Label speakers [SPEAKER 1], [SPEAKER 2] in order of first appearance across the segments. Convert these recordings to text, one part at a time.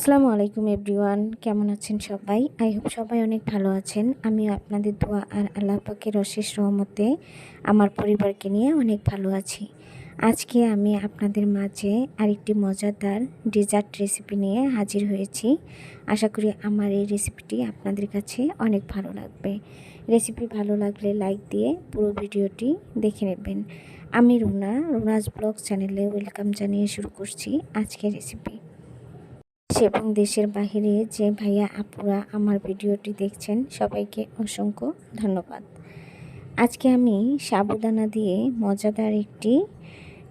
[SPEAKER 1] আসসালামু আলাইকুম এভরিওয়ান, কেমন আছেন সবাই? আই হোপ সবাই অনেক ভালো আছেন। আমি আপনাদের দোয়া আর আল্লাহ পাকের অশেষ রহমতে আমার পরিবারকে নিয়ে অনেক ভালো আছি। আজকে আমি আপনাদের মাঝে আরেকটি মজাদার ডেজার্ট রেসিপি নিয়ে হাজির হয়েছি। আশা করি আমার এই রেসিপিটি আপনাদের কাছে অনেক ভালো লাগবে। রেসিপি ভালো লাগলে লাইক দিয়ে পুরো ভিডিওটি দেখে নেবেন। আমি রুনা রুনাজ ব্লগ চ্যানেলে ওয়েলকাম জানিয়ে শুরু করছি আজকের রেসিপি এবং দেশের বাহিরে যে ভাইয়া আপুরা আমার ভিডিওটি দেখছেন, সবাইকে অসংখ্য ধন্যবাদ। আজকে আমি সাবুদানা দিয়ে মজাদার একটি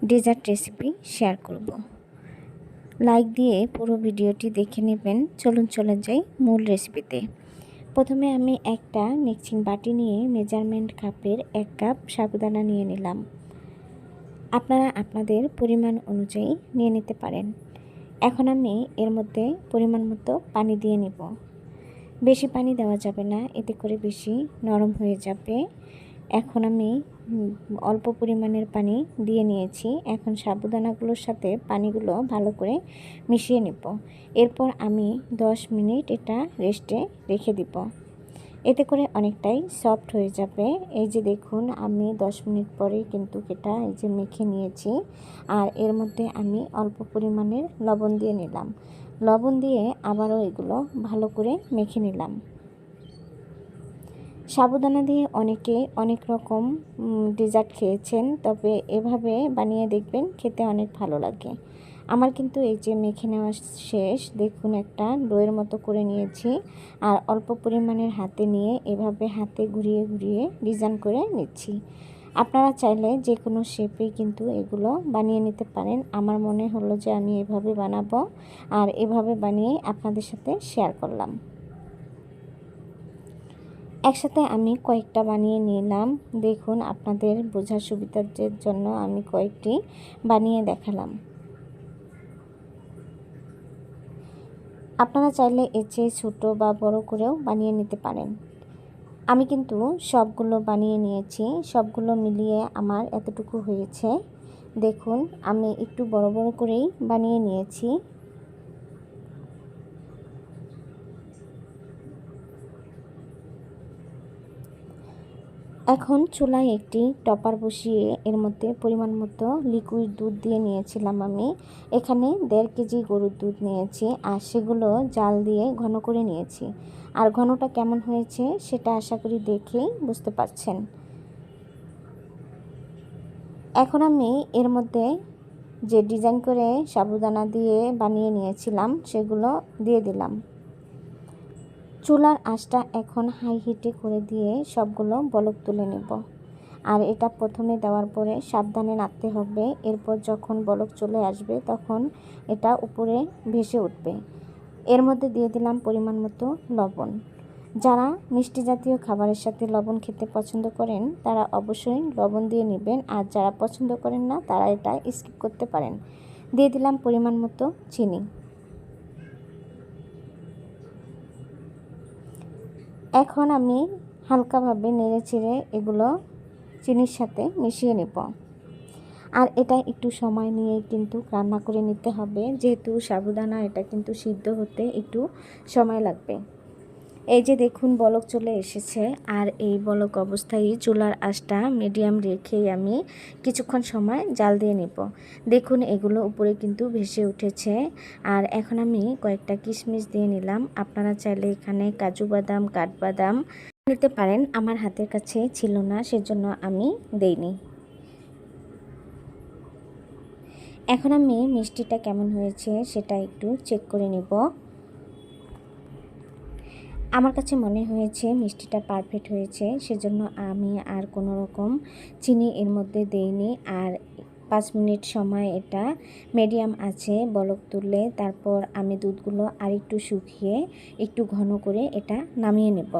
[SPEAKER 1] ডেজার্ট রেসিপি শেয়ার করব। লাইক দিয়ে পুরো ভিডিওটি দেখে নেবেন। চলুন চলে যাই মূল রেসিপিতে প্রথমে আমি একটা মিক্সিং বাটি নিয়ে মেজারমেন্ট কাপের এক কাপ সাবুদানা নিয়ে নিলাম। আপনারা আপনাদের পরিমাণ অনুযায়ী নিয়ে নিতে পারেন। এখন আমি এর মধ্যে পরিমাণ মতো পানি দিয়ে নিব। বেশি পানি দেওয়া যাবে না, এতে করে বেশি নরম হয়ে যাবে। এখন আমি অল্প পরিমাণের পানি দিয়ে নিয়েছি। এখন সাবুদানাগুলোর সাথে পানিগুলো ভালো করে মিশিয়ে নেব। এরপর আমি 10 মিনিট এটা রেস্টে রেখে দিব। এতে করে অনেকটাই সফট হয়ে যাবে। এই যে দেখুন, আমি 10 মিনিট পরেই কিন্তু এটা এই যে মেখে নিয়েছি। আর এর মধ্যে আমি অল্প পরিমাণের লবণ দিয়ে নিলাম। লবণ দিয়ে আবারও এগুলো ভালো করে মেখে নিলাম। সাবুদানা দিয়ে অনেকে অনেক রকম ডেজার্ট খেয়েছেন, তবে এভাবে বানিয়ে দেখবেন খেতে অনেক ভালো লাগে। আমার কিন্তু এই যে মেখে নেওয়া শেষ, দেখুন একটা ডোয়ের মতো করে নিয়েছি। আর অল্প পরিমাণের হাতে নিয়ে এভাবে হাতে ঘুরিয়ে ঘুরিয়ে ডিজাইন করে নিচ্ছি। আপনারা চাইলে যে কোনো শেপেই কিন্তু এগুলো বানিয়ে নিতে পারেন। আমার মনে হলো যে আমি এভাবে বানাবো আর এভাবে বানিয়ে আপনাদের সাথে শেয়ার করলাম। একসাথে আমি কয়েকটা বানিয়ে নিলাম। দেখুন, আপনাদের বোঝার সুবিধার জন্য আমি কয়েকটি বানিয়ে দেখালাম। আপনারা চাইলে এর চেয়ে ছোটো বা বড় করেও বানিয়ে নিতে পারেন। আমি কিন্তু সবগুলো বানিয়ে নিয়েছি, সবগুলো মিলিয়ে আমার এতটুকু হয়েছে। দেখুন, আমি একটু বড় বড় করেই বানিয়ে নিয়েছি। এখন চুলায় একটি টপার বসিয়ে এর মধ্যে পরিমাণ মতো লিকুইড দুধ দিয়ে নিয়েছিলাম আমি। এখানে দেড় কেজি গরুর দুধ নিয়েছি আর সেগুলো জাল দিয়ে ঘন করে নিয়েছি। আর ঘনটা কেমন হয়েছে সেটা আশা করি দেখেই বুঝতে পারছেন। এখন আমি এর মধ্যে যে ডিজাইন করে সাবুদানা দিয়ে বানিয়ে নিয়েছিলাম সেগুলো দিয়ে দিলাম। চুলার আঁচটা এখন হাই হিটে করে দিয়ে সবগুলো বলক তুলে নেব। আর এটা প্রথমে দেওয়ার পরে সাবধানে নাড়তে হবে। এরপর যখন বলক চলে আসবে তখন এটা উপরে ভেসে উঠবে। এর মধ্যে দিয়ে দিলাম পরিমাণ মতো লবণ। যারা মিষ্টি জাতীয় খাবারের সাথে লবণ খেতে পছন্দ করেন, তারা অবশ্যই লবণ দিয়ে নেবেন। আর যারা পছন্দ করেন না, তারা এটা স্কিপ করতে পারেন। দিয়ে দিলাম পরিমাণ মতো চিনি। এখন আমি হালকাভাবে নেড়ে চেড়ে এগুলো চিনির সাথে মিশিয়ে নেব। আর এটা একটু সময় নিয়ে কিন্তু রান্না করে নিতে হবে। যেহেতু সাবুদানা, এটা কিন্তু সিদ্ধ হতে একটু সময় লাগবে। এই যে দেখুন বলক চলে এসেছে, আর এই বলক অবস্থায় চুলার আঁচটা মিডিয়াম রেখেই আমি কিছুক্ষণ সময় জাল দিয়ে নেব। দেখুন এগুলো উপরে কিন্তু ভেসে উঠেছে, আর এখন আমি কয়েকটা কিশমিশ দিয়ে নিলাম। আপনারা চাইলে এখানে কাজু বাদাম কাঠবাদাম নিতে পারেন, আমার হাতের কাছে ছিল না, সেজন্য আমি দেইনি। এখন আমি মিষ্টিটা কেমন হয়েছে সেটা একটু চেক করে নেব। আমার কাছে মনে হয়েছে মিষ্টিটা পারফেক্ট হয়েছে, সেজন্য আমি আর কোনো রকম চিনি এর মধ্যে দেইনি। আর পাঁচ মিনিট সময় এটা মিডিয়াম আছে, বলক তুললে তারপর আমি দুধগুলো আর একটু শুকিয়ে একটু ঘন করে এটা নামিয়ে নেব।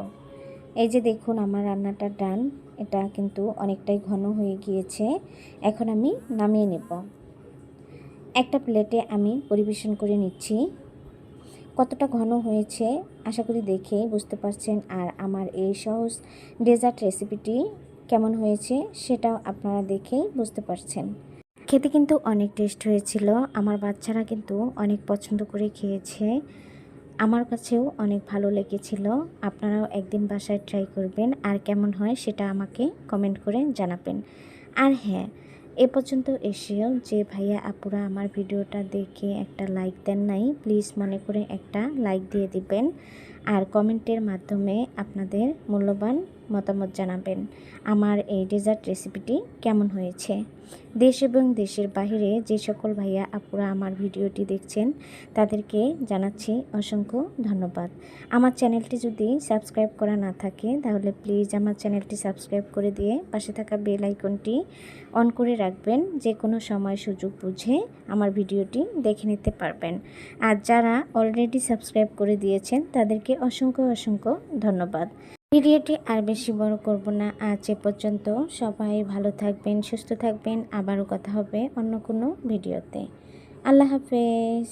[SPEAKER 1] এই যে দেখুন আমার রান্নাটা ডান এটা কিন্তু অনেকটাই ঘন হয়ে গিয়েছে, এখন আমি নামিয়ে নেব। একটা প্লেটে আমি পরিবেশন করে নিচ্ছি। কতটা ঘন হয়েছে, আশা করি দেখেই বুঝতে পারছেন। আর আমার এই সহজ ডেজার্ট রেসিপিটি কেমন হয়েছে, সেটাও আপনারা দেখেই বুঝতে পারছেন। খেতে কিন্তু অনেক টেস্ট হয়েছিল। আমার বাচ্চারা কিন্তু অনেক পছন্দ করে খেয়েছে। আমার কাছেও অনেক ভালো লেগেছিল। আপনারাও একদিন বাসায় ট্রাই করবেন। আর কেমন হয় সেটা আমাকে কমেন্ট করে জানাবেন। আর হ্যাঁ এ পর্যন্ত এসেও যে ভাইয়া আপুরা আমার ভিডিওটা দেখে একটা লাইক দেন নাই প্লিজ মনে করে একটা লাইক দিয়ে দিবেন। আর কমেন্টের মাধ্যমে আপনাদের মূল্যবান মতামত জানাবেন। আমার এই ডেজার্ট রেসিপিটি কেমন হয়েছে? দেশ এবং দেশের বাইরে যে সকল ভাইয়া আপুরা আমার ভিডিওটি দেখছেন, তাদেরকে জানাচ্ছি অসংখ্য ধন্যবাদ। আমার চ্যানেলটি যদি সাবস্ক্রাইব করা না থাকে, তাহলে প্লিজ আমার চ্যানেলটি সাবস্ক্রাইব করে দিয়ে পাশে থাকা বেল আইকনটি অন করে রাখবেন, যে কোনো সময় সুযোগ বুঝে আমার ভিডিওটি দেখে নিতে পারবেন। আর যারা অলরেডি সাবস্ক্রাইব করে দিয়েছেন, তাদেরকে অসংখ্য অসংখ্য ধন্যবাদ। ভিডিওটি আর বেশি বড় করব না। আজ এ পর্যন্ত সবাই ভালো থাকবেন, সুস্থ থাকবেন। আবারও কথা হবে অন্য কোনো ভিডিওতে। আল্লাহ হাফেজ।